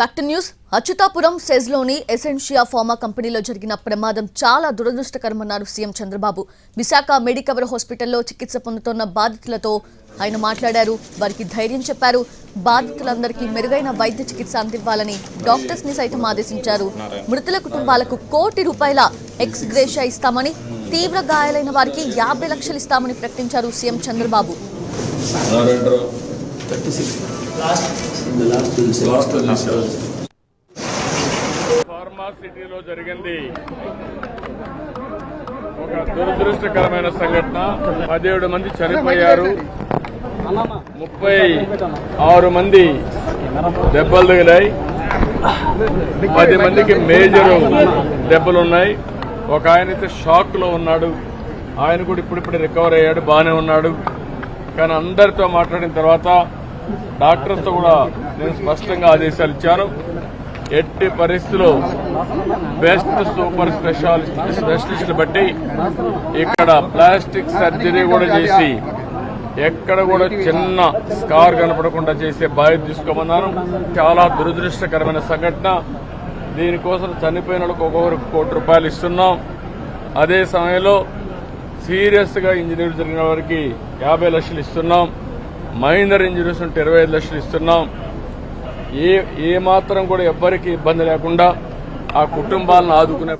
Back to news. Atchutapuram సెజ్లోని Essentia pharma కంపెనీలో జరిగిన ప్రమాదం చాలా దురదృష్టకరమన్నారు సీఎం చంద్రబాబు. విశాఖ మెడికవర్ హాస్పిటల్లో చికిత్స పొందుతున్న బాధితులతో ఆయన మాట్లాడారు. వారికి ధైర్యం చెప్పారు. బాధితులందరికీ మెరుగైన వైద్య చికిత్స అందివ్వాలని డాక్టర్స్ని సైతం ఆదేశించారు. మృతుల కుటుంబాలకు కోటి రూపాయల ఎక్స్ గ్రేషియా ఇస్తామని తీవ్ర గాయాలైన వారికి యాభై లక్షలు ఇస్తామని ప్రకటించారు సీఎం చంద్రబాబు. చేశారు ఫార్మాసిటీలో జరిగింది. ఒక దురదృష్టకరమైన సంఘటన. పదిహేడు మంది చనిపోయారు. ముప్పై ఆరు మంది దెబ్బలు తగిలాయి. పది మందికి మేజర్ దెబ్బలు ఉన్నాయి. ఒక ఆయన అయితే షాక్లో ఉన్నాడు. ఆయన కూడా ఇప్పుడిప్పుడు రికవర్ అయ్యాడు. బాగానే ఉన్నాడు. కానీ అందరితో మాట్లాడిన తర్వాత డాక్టర్తో కూడా నేను స్పష్టంగా ఆదేశాలు ఇచ్చాను. ఎట్టి పరిస్థితుల్లో బెస్ట్ సూపర్ స్పెషాలిస్ట్ స్పెషలిస్టులు బట్టి ఇక్కడ ప్లాస్టిక్ సర్జరీ కూడా చేసి ఎక్కడ కూడా చిన్న స్కార్ కనపడకుండా చేసే బాధ్యత తీసుకోమన్నాను. చాలా దురదృష్టకరమైన సంఘటన. దీనికోసం చనిపోయిన వాళ్ళకి ఒక్కొక్కరికి కోటి రూపాయలు ఇస్తున్నాం. అదే సమయంలో సీరియస్గా ఇంజనీర్ జరిగిన వారికి యాభై లక్షలు ఇస్తున్నాం. మైనర్ ఇంజనీర్స్ ఉంటే ఇరవై ఐదు లక్షలు ఇస్తున్నాం. ఏ ఏ మాత్రం కూడా ఎవ్వరికి ఇబ్బంది లేకుండా ఆ కుటుంబాలను ఆదుకునే